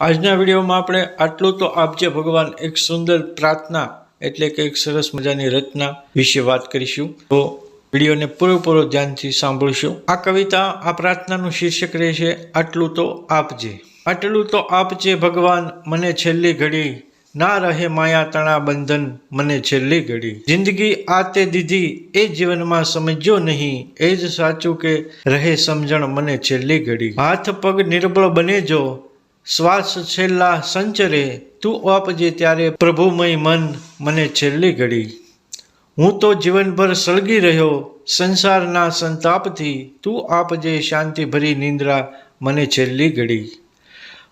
આજના વિડીયોમાં આપણે આટલું તો આપજે ભગવાન એક સુંદર પ્રાર્થના એટલે કે એક સરસ મજાની રચના વિશે વાત કરીશું. તો વિડીયોને પૂરેપૂરો ધ્યાનથી સાંભળશું. આ કવિતા, આ પ્રાર્થનાનું શીર્ષક રહેશે, આટલું તો આપજે. આટલું તો આપજે ભગવાન, મને છેલ્લી ઘડી. ના રહે માયા તણા બંધન, મને છેલ્લી ઘડી. જિંદગી આ તે દીધી, એ જીવનમાં સમજ્યો નહીં. એ જ સાચું કે, રહે સમજણ, મને છેલ્લી ઘડી. હાથ પગ નિર્બળ બને જો શ્વાસ છેલ્લા સંચરે તું આપજે ત્યારે પ્રભુમય મન મને છેલ્લી ઘડી. હું તો જીવનભર સળગી રહ્યો, સંસારના સંતાપથી તું આપજે શાંતિભરી નિંદ્રા મને છેલ્લી ઘડી.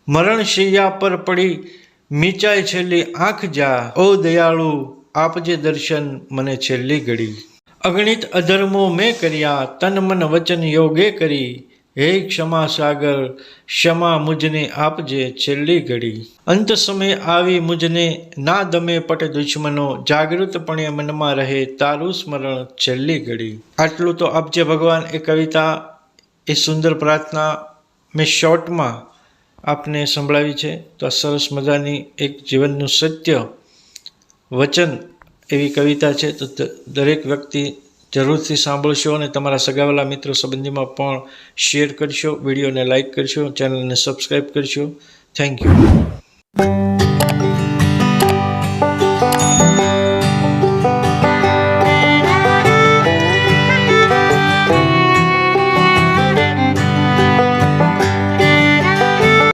મરણ શૈયા પર પડી મીચાય છેલ્લી આંખ જા, ઓ દયાળુ આપજે દર્શન મને છેલ્લી ઘડી. અગણિત અધર્મો મેં કર્યા, તન મન વચન યોગે કરી. હે ક્ષમા સાગર ક્ષમા મુજને આપજે છેલ્લી ઘડી. અંત સમય આવી મુજને ના દમે પટ દુશ્મનો જાગૃતપણે મનમાં રહે તારું સ્મરણ છેલ્લી ઘડી. આટલું તો આપજે ભગવાન એ કવિતા, એ સુંદર પ્રાર્થના મેં શોર્ટમાં આપને સંભળાવી છે, તો આ સરસ મજાની એક જીવનનું સત્ય વચન એવી કવિતા છે, તો દરેક વ્યક્તિ જરૂરથી સાંભળશો અને તમારા સગાવાલા મિત્રો સંબંધીમાં પણ શેર કરશો, વિડીયોને લાઇક કરશો, ચેનલને સબસ્ક્રાઈબ કરશો. Thank you.